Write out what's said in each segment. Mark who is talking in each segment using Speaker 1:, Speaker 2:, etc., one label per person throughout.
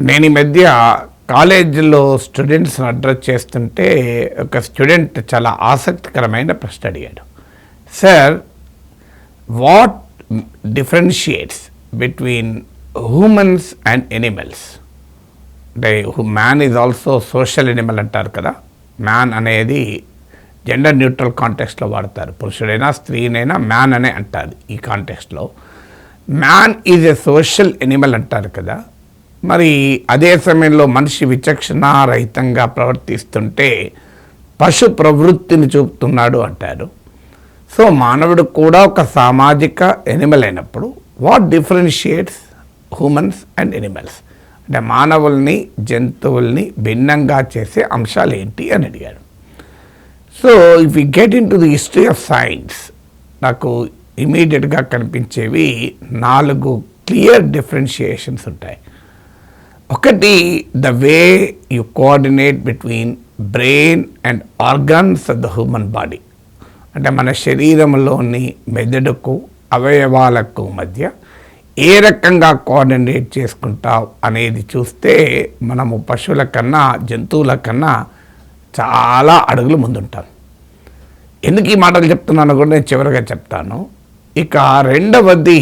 Speaker 1: నేను ఈ మధ్య కాలేజీలో స్టూడెంట్స్ని అడ్రస్ చేస్తుంటే ఒక స్టూడెంట్ చాలా ఆసక్తికరమైన ప్రశ్న అడిగాడు. Sir what differentiates between humans and animals? అంటే man is also social animal అంటారు కదా. మ్యాన్ అనేది జెండర్ న్యూట్రల్ కాంటెక్స్ట్లో వాడతారు. పురుషుడైనా స్త్రీనైనా మ్యాన్ అనే అంటారు ఈ కాంటెక్స్ట్లో. Man is a social animal అంటారు కదా. మరి అదే సమయంలో మనిషి విచక్షణారహితంగా ప్రవర్తిస్తుంటే పశు ప్రవృత్తిని చూపుతున్నాడు అంటారు. సో మానవుడు కూడా ఒక సామాజిక ఎనిమల్ అయినప్పుడు what differentiates humans and animals అంటే మానవుల్ని జంతువుల్ని భిన్నంగా చేసే అంశాలు ఏంటి అని అడిగాడు. So if you get in to the history of science నాకు ఇమీడియట్గా కనిపించేవి నాలుగు క్లియర్ డిఫరెన్షియేషన్స్ ఉంటాయి. ఒకటి the way you coordinate between brain and organs of the human body అంటే మన శరీరంలోని మెదడుకు అవయవాలకు మధ్య ఏ రకంగా కోఆర్డినేట్ చేసుకుంటావు అనేది చూస్తే మనము పశువుల కన్నా జంతువుల కన్నా చాలా అడుగులు ముందుంటాం. ఎందుకు ఈ మాటలు చెప్తున్నాను కూడా నేను చివరిగా చెప్తాను. ఇక రెండవది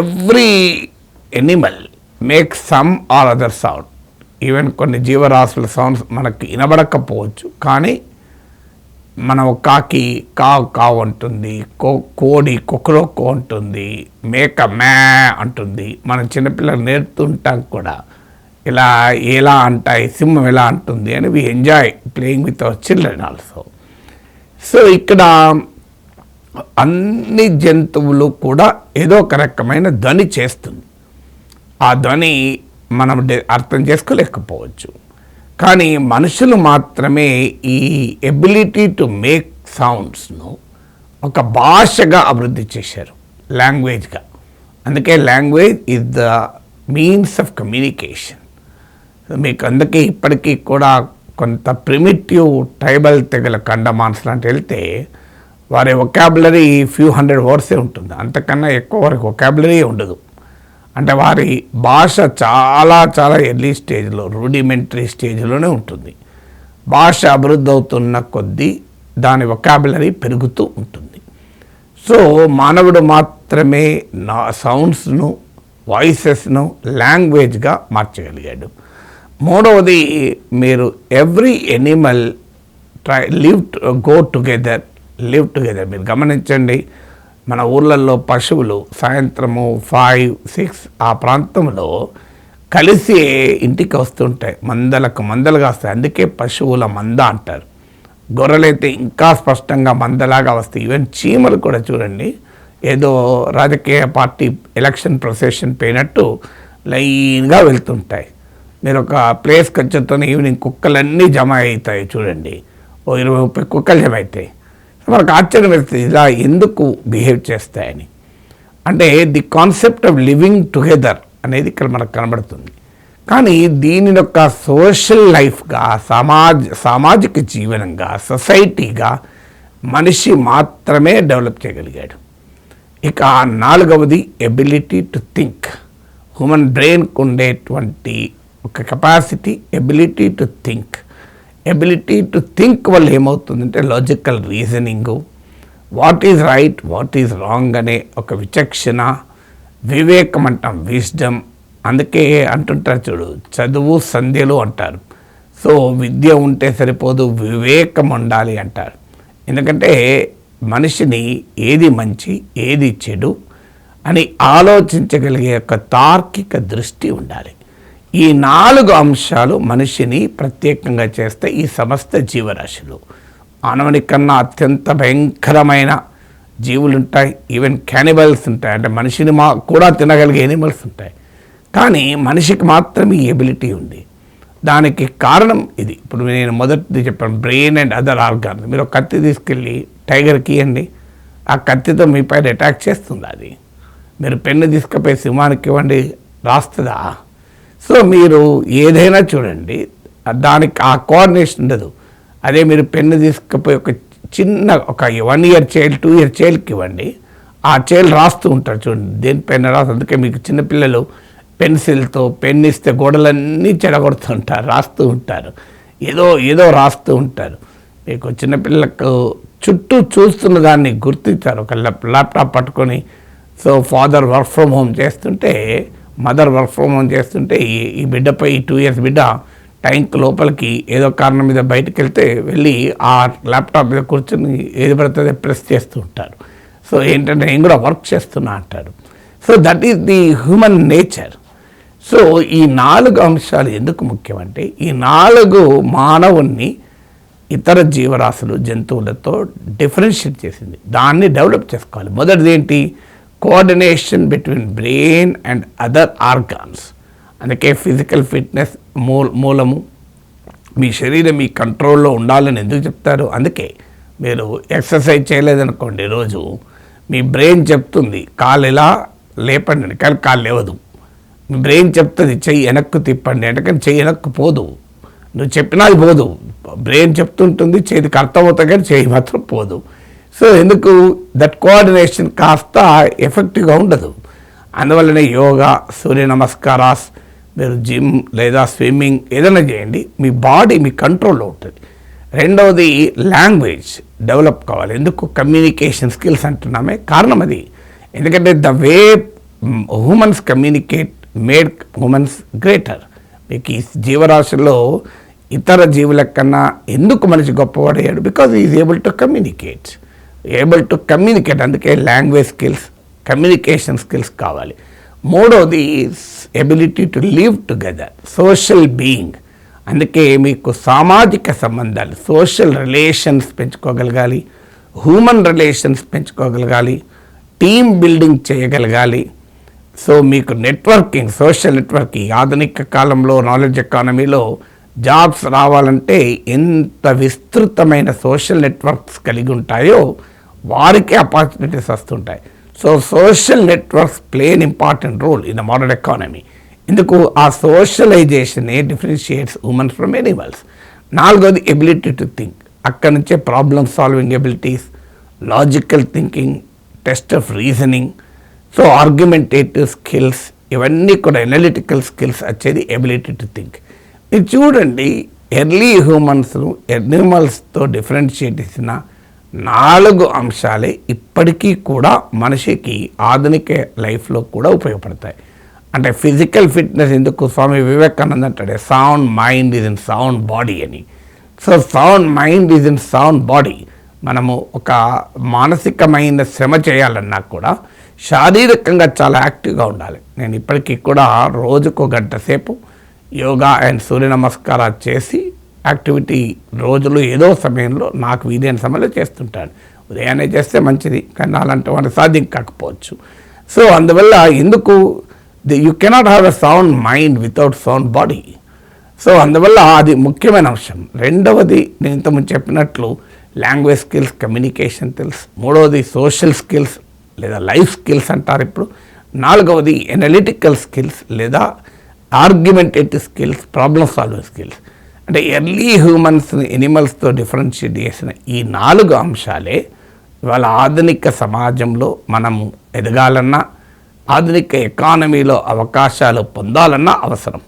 Speaker 1: every animal make some or other sound even కొన్ని జీవరాశుల సౌండ్స్ మనకు వినబడకపోవచ్చు కానీ మనం కాకి కావు కావు అంటుంది కో కోడి కుక్కరొక్కు అంటుంది మేక మే అంటుంది. మనం చిన్నపిల్లలు నేర్పుతుంటాం కూడా. ఇలా ఎలా అంటాయి సింహం ఎలా అంటుంది అని we enjoy playing with our children also so ఇక్కడ అన్ని జంతువులు కూడా ఏదో ఒక రకమైన ధ్వని చేస్తుంది. ఆ ధ్వని మనం అర్థం చేసుకోలేకపోవచ్చు. కానీ మనుషులు మాత్రమే ఈ ఎబిలిటీ టు మేక్ సౌండ్స్ను ఒక భాషగా అభివృద్ధి చేశారు లాంగ్వేజ్గా అందుకే language is the means of communication మీకు అందుకే ఇప్పటికీ కూడా కొంత ప్రిమిటివ్ ట్రైబల్ తెగల కండమాన్స్ లాంటి వెళ్తే వారి ఒకాబులరీ ఫ్యూ హండ్రెడ్ వర్డ్సే ఉంటుంది. అంతకన్నా ఎక్కువ వరకు ఒకాబులరీ ఉండదు. అంటే వారి భాష చాలా చాలా ఎర్లీ స్టేజ్లో రూడిమెంటరీ స్టేజ్లోనే ఉంటుంది. భాష అభివృద్ధి అవుతున్న కొద్దీ దాని ఒకాబులరీ పెరుగుతూ ఉంటుంది. సో మానవుడు మాత్రమే నా సౌండ్స్ను వాయిసెస్ను లాంగ్వేజ్గా మార్చగలిగాడు. మూడవది మీరు every animal try live go together live together మీరు గమనించండి మన ఊర్లలో పశువులు సాయంత్రము ఫైవ్ సిక్స్ ఆ ప్రాంతంలో కలిసి ఇంటికి వస్తుంటాయి. మందలకు మందలుగా వస్తాయి. అందుకే పశువుల మంద అంటారు. గొర్రెలైతే ఇంకా స్పష్టంగా మందలాగా వస్తాయి. ఈవెన్ చీమలు కూడా చూడండి. ఏదో రాజకీయ పార్టీ ఎలక్షన్ ప్రొసెషన్ పోయినట్టు లైన్గా వెళ్తుంటాయి. మీరు ఒక ప్లేస్కి వచ్చేతోనే ఈవినింగ్ కుక్కలన్నీ జమ అవుతాయి చూడండి. ఓ ఇరవై ముప్పై కుక్కలు జమ అవుతాయి. మనకు ఆశ్చర్యం వేస్తుంది ఇలా ఎందుకు బిహేవ్ చేస్తాయని. అంటే the concept of living together అనేది ఇక్కడ మనకు కనబడుతుంది. కానీ దీని యొక్క సోషల్ లైఫ్గా సమాజ్ సామాజిక జీవనంగా సొసైటీగా మనిషి మాత్రమే డెవలప్ చేయగలిగాడు. ఇక నాలుగవది ఎబిలిటీ టు థింక్. హ్యూమన్ బ్రెయిన్కు ఉండేటువంటి ఒక capacity ability to think. Ability to think వల్ల ఏమవుతుందంటే logical reasoning what is right what is wrong అనే ఒక విచక్షణ వివేకం అంటాం విజ్డమ్ అందుకే అంటుంటారు చూడు చదువు సంధ్యలు అంటారు. సో విద్య ఉంటే సరిపోదు వివేకం ఉండాలి అంటారు. ఎందుకంటే మనిషిని ఏది మంచి ఏది చెడు అని ఆలోచించగలిగే ఒక తార్కిక దృష్టి ఉండాలి. ఈ నాలుగు అంశాలు మనిషిని ప్రత్యేకంగా చేస్తే ఈ సమస్త జీవరాశులు. మానవుని కన్నా అత్యంత భయంకరమైన జీవులు ఉంటాయి. ఈవెన్ క్యానిబల్స్ ఉంటాయి. అంటే మనిషిని మా కూడా తినగలిగే ఎనిమల్స్ ఉంటాయి. కానీ మనిషికి మాత్రమే ఈ ఎబిలిటీ ఉంది. దానికి కారణం ఇది. ఇప్పుడు నేను మొదటిది చెప్పాను. బ్రెయిన్ అండ్ అదర్ ఆర్గాన్ మీరు ఒక కత్తి తీసుకెళ్ళి టైగర్కి ఇవ్వండి. ఆ కత్తితో మీ పైన అటాక్ చేస్తుంది అది. మీరు పెన్ను తీసుకుపోయి సింహానికి ఇవ్వండి. రాస్తుందా? సో మీరు ఏదైనా చూడండి దానికి ఆ కోఆర్డినేషన్ ఉండదు. అదే మీరు పెన్ను తీసుకుపోయి ఒక చిన్న ఒక one year child two year చైల్డ్కి ఇవ్వండి. ఆ చైల్డ్ రాస్తూ ఉంటారు చూడండి దేనిపైన రాసి అందుకే మీకు చిన్నపిల్లలు పెన్సిల్తో పెన్ ఇస్తే గోడలన్నీ చెడగొడుతుంటారు రాస్తూ ఉంటారు. ఏదో ఏదో రాస్తూ ఉంటారు. మీకు చిన్నపిల్లలకు చుట్టూ చూస్తున్న దాన్ని గుర్తించారు. ఒక ల్యాప్టాప్ పట్టుకొని so father work from home చేస్తుంటే మదర్ వర్క్ ఫ్రమ్ హోమ్ చేస్తుంటే ఈ ఈ బిడ్డపై ఈ టూ ఇయర్స్ బిడ్డ టైంకి లోపలికి ఏదో కారణం మీద బయటకు వెళ్తే వెళ్ళి ఆ ల్యాప్టాప్ మీద కూర్చొని ఏది పడుతుంది ప్రెస్ చేస్తూ ఉంటారు. సో ఏంటంటే నేను కూడా వర్క్ చేస్తున్నా అంటారు. So that is the human nature. So ఈ నాలుగు అంశాలు ఎందుకు ముఖ్యమంటే ఈ నాలుగు మానవుణ్ణి ఇతర జీవరాశులు జంతువులతో డిఫరెన్షియేట్ చేసింది. దాన్ని డెవలప్ చేసుకోవాలి. మొదటిది ఏంటి? Coordination between brain and other organs అందుకే ఫిజికల్ ఫిట్నెస్ మూల మూలము. మీ శరీరం మీ కంట్రోల్లో ఉండాలని ఎందుకు చెప్తారు? అందుకే మీరు ఎక్సర్సైజ్ చేయలేదనుకోండి రోజు మీ బ్రెయిన్ చెప్తుంది కాలు ఇలా లేపండి కానీ కాలు లేవదు. మీ బ్రెయిన్ చెప్తుంది చెయ్యి వెనక్కు తిప్పండి అంటే చెయ్యి వెనక్కు పోదు. నువ్వు చెప్పినా అది పోదు. బ్రెయిన్ చెప్తుంటుంది చేతికి అర్థమవుతా కానీ చేయి మాత్రం పోదు. సో ఎందుకు? దట్ కోఆర్డినేషన్ కాస్త ఎఫెక్టివ్గా ఉండదు. అందువల్లనే యోగా సూర్య నమస్కారాస్ మీరు జిమ్ లేదా స్విమ్మింగ్ ఏదైనా చేయండి. మీ బాడీ మీ కంట్రోల్లో ఉంటుంది. రెండవది లాంగ్వేజ్ డెవలప్ కావాలి. ఎందుకు? కమ్యూనికేషన్ స్కిల్స్ అంటున్నామే. కారణం అది. ఎందుకంటే the way humans communicate made humans greater. మీకు ఈ జీవరాశుల్లో ఇతర జీవుల కన్నా ఎందుకు మనిషి గొప్పవాడయ్యాడు? Because is able to communicate able to communicate అందుకే లాంగ్వేజ్ స్కిల్స్ కమ్యూనికేషన్ స్కిల్స్ కావాలి. మూడోది ability to live together social being అందుకే మీకు సామాజిక సంబంధాలు సోషల్ రిలేషన్స్ పెంచుకోగలగాలి హ్యూమన్ రిలేషన్స్ పెంచుకోగలగాలి టీమ్ బిల్డింగ్ చేయగలగాలి. సో మీకు నెట్వర్కింగ్ సోషల్ నెట్వర్కింగ్ ఆధునిక కాలంలో నాలెడ్జ్ ఎకానమీలో జాబ్స్ రావాలంటే ఎంత విస్తృతమైన సోషల్ నెట్వర్క్స్ కలిగి ఉంటాయో వారికే ఆపర్చునిటీస్ వస్తుంటాయి. So social networks play an important role in the modern economy ఇందుకు ఆ సోషలైజేషన్ ఏ డిఫరెన్షియేట్స్ ఉమెన్స్ ఫ్రమ్ ఎనిమల్స్ నాలుగోది ఎబిలిటీ టు థింక్ అక్కడి నుంచే problem solving abilities logical thinking test of reasoning so argumentative skills ఇవన్నీ కూడా analytical skills వచ్చేది ability to think మీరు చూడండి ఎర్లీ హ్యూమన్స్ ఎనిమల్స్తో డిఫరెన్షియేట్ చేసిన నాలుగు అంశాలే ఇప్పటికీ కూడా మనిషికి ఆధునిక లైఫ్లో కూడా ఉపయోగపడతాయి. అంటే ఫిజికల్ ఫిట్నెస్ ఎందుకు Swami Vivekananda అంటాడే sound mind is in sound body అని. So sound mind is in sound body. మనము ఒక మానసికమైన శ్రమ చేయాలన్నా కూడా శారీరకంగా చాలా యాక్టివ్గా ఉండాలి. నేను ఇప్పటికీ కూడా రోజుకు గంట సేపు యోగా అండ్ సూర్య నమస్కారాలు చేసి యాక్టివిటీ రోజులు ఏదో సమయంలో నాకు వీలైన సమయంలో చేస్తుంటాను ఉదయాన్నే చేస్తే మంచిది కానీ అలాంటి వారి సాధ్యం కాకపోవచ్చు. సో అందువల్ల ఎందుకు you cannot have a sound mind without sound body so అందువల్ల అది ముఖ్యమైన అంశం. రెండవది నేను ఇంతకుముందు చెప్పినట్లు లాంగ్వేజ్ స్కిల్స్ కమ్యూనికేషన్ స్కిల్స్ మూడవది సోషల్ స్కిల్స్ లేదా లైఫ్ స్కిల్స్ అంటారు ఇప్పుడు. నాలుగవది ఎనలిటికల్ స్కిల్స్ లేదా argumentative skills problem solving skills అంటే ఎర్లీ హ్యూమన్స్ ఎనిమల్స్తో డిఫరెన్షియేట్ చేసిన ఈ నాలుగు అంశాలే ఇవాళ ఆధునిక సమాజంలో మనము ఎదగాలన్నా ఆధునిక ఎకానమీలో అవకాశాలు పొందాలన్నా అవసరం.